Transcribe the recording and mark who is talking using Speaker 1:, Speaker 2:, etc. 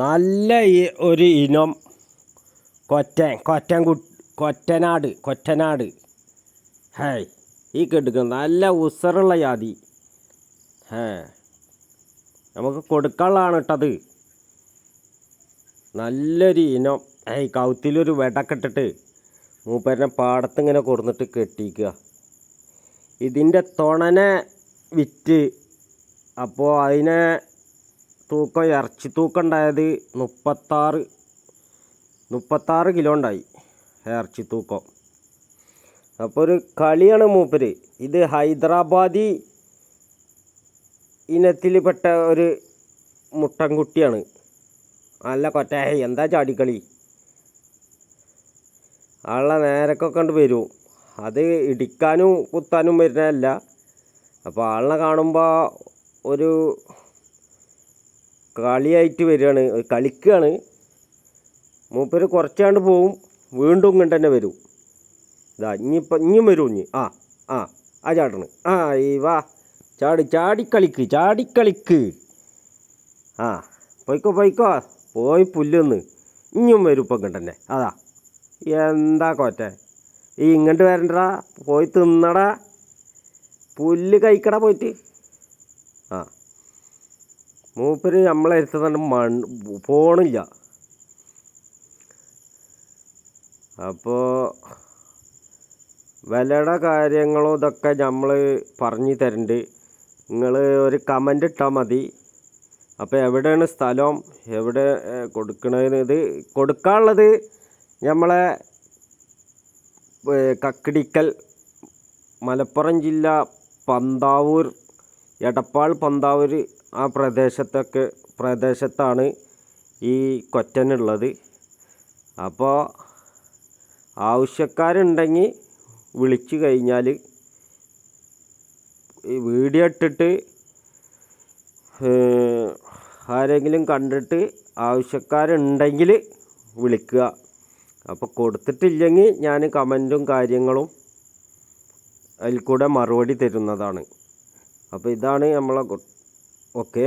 Speaker 1: നല്ല ഒരു ഇനം കൊറ്റൻ കൊറ്റൻ കു കൊറ്റനാട് കൊറ്റനാട്. ഹേ ഈ കെടുക്കുന്ന നല്ല ഉസറുള്ള ജാതി. ഹേ നമുക്ക് കൊടുക്കാനുള്ളതാണ് ഇട്ടത് നല്ലൊരു ഇനം. ഏയ് കൗത്തിലൊരു വെടക്കെ ഇട്ടിട്ട് പാടത്ത് ഇങ്ങനെ കൊടുന്നിട്ട് കെട്ടിക്കുക. ഇതിന്റെ തുണനെ വിറ്റ് അപ്പോൾ അതിനെ തൂക്കം ഇറച്ചി തൂക്കം ഉണ്ടായത് മുപ്പത്താറ് മുപ്പത്താറ് കിലോ ഉണ്ടായി ഇറച്ചി തൂക്കം. അപ്പോൾ ഒരു കളിയാണ് മൂപ്പര്. ഇത് ഹൈദരാബാദി ഇനത്തിൽപ്പെട്ട ഒരു മുട്ടൻകുട്ടിയാണ്. നല്ല കൊറ്റ എന്താ ചാടിക്കളി? ആളെ നേരക്കൊക്കെ കണ്ട് വരും. അത് ഇടിക്കാനും കുത്താനും വരുന്നതല്ല. അപ്പോൾ ആളിനെ കാണുമ്പോൾ ഒരു കളിയായിട്ട് വരികയാണ് കളിക്കുകയാണ് മൂപ്പര് കുറച്ചാണ്ട് പോവും വീണ്ടും ഇങ്ങോട്ട് തന്നെ വരും. ഇതാ ഇനിയിപ്പോൾ ഇനിയും വരും ഇനി ആ ആ ആ ചാട്ടണ് ആ ഈ വാ ചാടി ചാടിക്കളിക്ക് ചാടിക്കളിക്ക്. ആ പോയിക്കോ പോയിക്കോ. പോയി പുല്ലൊന്ന് ഇനിയും വരും ഇപ്പം ഇങ്ങോട്ട് തന്നെ. അതാ. എന്താ കോറ്റ? ഈ ഇങ്ങോട്ട് വരണ്ടടാ പോയി തിന്നടാ. പുല്ല് കഴിക്കടാ പോയിട്ട്. ആ. മൂപ്പര് നമ്മളെ അടുത്ത് മണ് പോണില്ല. അപ്പോൾ വിലയുടെ കാര്യങ്ങളും ഇതൊക്കെ നമ്മൾ പറഞ്ഞു തരുന്നുണ്ട് നിങ്ങൾ ഒരു കമന്റ് ഇട്ടാൽ മതി. അപ്പോൾ എവിടെയാണ് സ്ഥലം? എവിടെ കൊടുക്കണത് ഇത് കൊടുക്കാനുള്ളത് നമ്മളെ കക്കിടിക്കൽ മലപ്പുറം ജില്ല പന്താവൂർ എടപ്പാൾ പന്താവൂർ ആ പ്രദേശത്തൊക്കെ പ്രദേശത്താണ് ഈ കൊറ്റനുള്ളത്. അപ്പോൾ ആവശ്യക്കാരുണ്ടെങ്കിൽ വിളിച്ചു കഴിഞ്ഞാൽ വീഡിയോ ഇട്ടിട്ട് ആരെങ്കിലും കണ്ടിട്ട് ആവശ്യക്കാരുണ്ടെങ്കിൽ വിളിക്കുക. അപ്പോൾ കൊടുത്തിട്ടില്ലെങ്കിൽ ഞാൻ കമന്റും കാര്യങ്ങളും അതിൽ കൂടെ മറുപടി തരുന്നതാണ്. അപ്പോൾ ഇതാണ് നമ്മളെ ഓക്കെ